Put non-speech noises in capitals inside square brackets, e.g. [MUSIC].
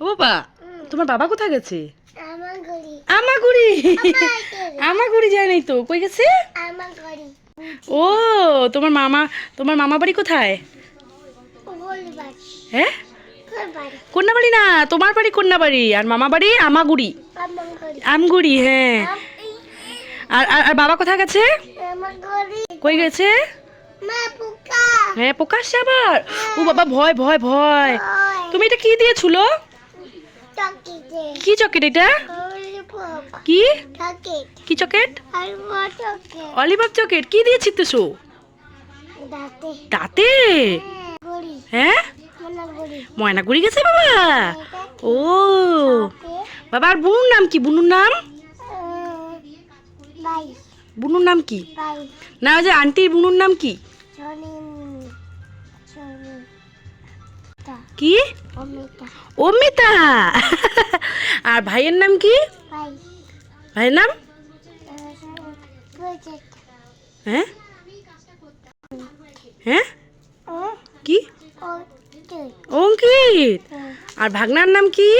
ও বাবা তোমার বাবা কোথায় গেছে? আমাগুড়ি আমাগুড়ি [LAUGHS] যায় নাই তো কই গেছে? ও তোমার মামা তোমার মামা বাড়ি কোথায়? হ্যাঁ? বলবার কন্যাবাড়ি না তোমার বাড়ি কন্যাবাড়ি আর মামা বাড়ি আমাগুড়ি আমগুড়ি হ্যাঁ। আর আর বাবা কোথায় গেছে? কই গেছে? পোকা। হ্যাঁ প্রকাশ আবার ও বাবা ভয় ভয় ভয়। তুমি এটা কি দিয়েছিল কি চকেট এটা? কি? কি চকেট আর চকেট কি দিয়ে ছিটতেছো? দাঁতে। তাতে হ্যাঁ আমার ঘড়ি ময়না গুড়ি গেছে বাবা? ও। বাবা আর বুনুর নাম কি? বুনুর নাম? বুনুর নাম কি? না ওই যে আন্টির বুনুর নাম কি? কি? অমিতা। আর ভাইয়ের নাম কি? ভাইয়ের নাম? হ্যাঁ? হ্যাঁ? কি? অঙ্কিত। আর ভাগনার নাম কি?